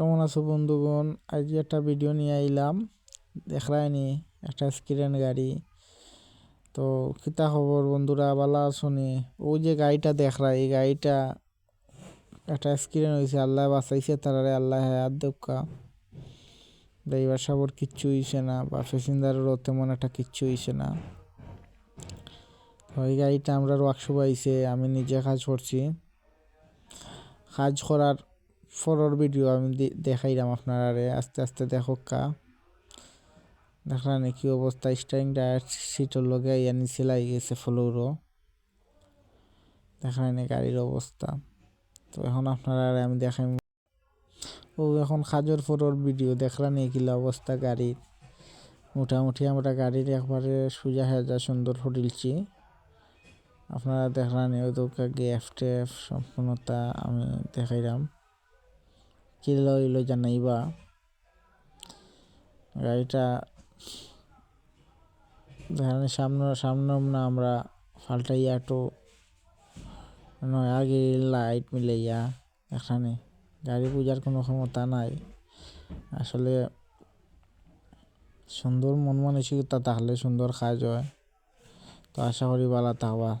কেমন আছো বন্ধুগণ? আজ একটা ভিডিও নিয়ে আইলাম। দেখলাইনি, একটা স্ক্রিন গাড়ি। তো কিতা খবর বন্ধুরা? ভালো আছোনি? ওই যে গাড়িটা দেখরা এই গাড়িটা একটা স্ক্রিন হয়েছে আল্লাহ বাঁচাইছে, তারারে আল্লাহ হায়াত দক্কা ড্রাইভার সাবর কিচ্ছু হইছে না, বা প্যাসেঞ্জারেরও তেমন একটা কিচ্ছু হইছে না। ওই গাড়িটা আমরা ওয়ার্কশপ আইছে, আমি নিজে কাজ করছি। কাজ করার ফরর ভিডিও আমি দেখাইলাম আপনারা আস্তে আস্তে দেখো কা। দেখলাম কি অবস্থা। স্টারিং টায়ার সিটর লগে ইয়া নিচে লাই গেছে ফ্লোরও। দেখলেন গাড়ির অবস্থা। তো এখন আপনারা আমি দেখাই ও এখন খাজর ফরর ভিডিও। দেখলাম কিলা অবস্থা গাড়ির। মোটামুটি আমরা গাড়ির একবারে সোজা হেজা সুন্দর ফুটিলছি আপনারা দেখলেন ওই গ্যাফ টেফ সম্পূর্ণতা আমি দেখাইলাম। কিলো ইলো জানাইবা গাড়িটা দেখেন সামনে সামনে আমরা ফাল্টাইয়া একটু আগে লাইট মিলাইয়া এখানে গাড়ি পূজার কোনো ক্ষমতা নাই। আসলে সুন্দর মন মানসিকতা তাহলে সুন্দর কাজ হয়। তো আশা করি ভালো থাকবা